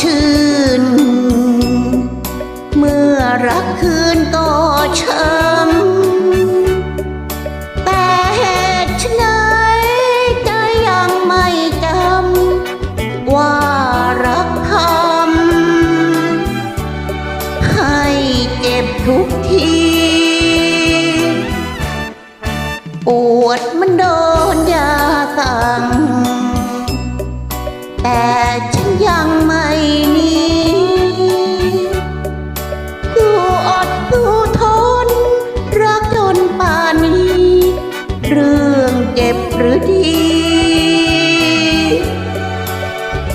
ชื่น เมื่อรักคืนก็ช้ำแต่เหตุไฉนใจยังไม่จำว่ารักคำให้เจ็บทุกที เรื่องเจ็บหรือดี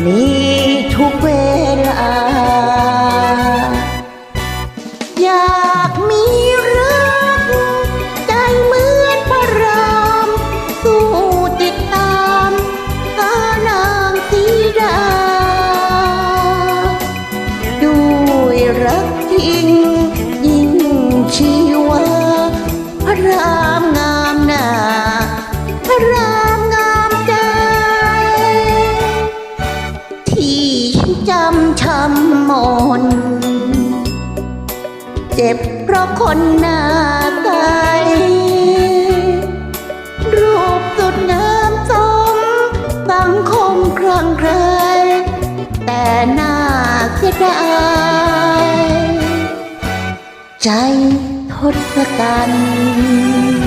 มี เจ็บเพราะคนหน้าใสรูปสุดงามสมสังคมครั่งใคร แต่หน้าเสียดายใจทศกัณฐ์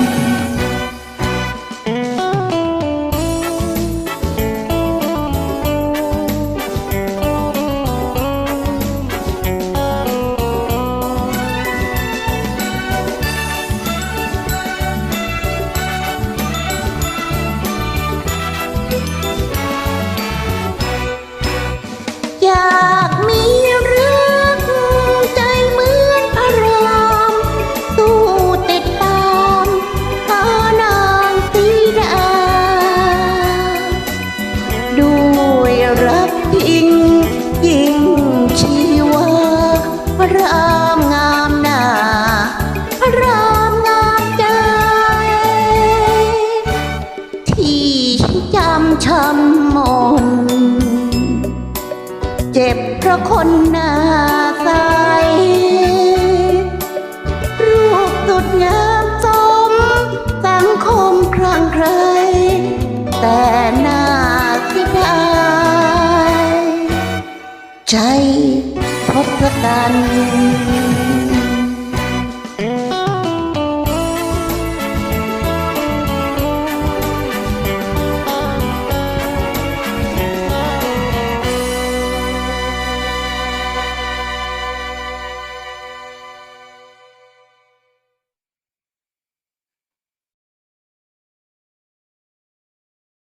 ราะคนหน้าใส รูปสุดงามสมสังคมครางใคร แต่หน้าสิดายใจทศกัณฐ์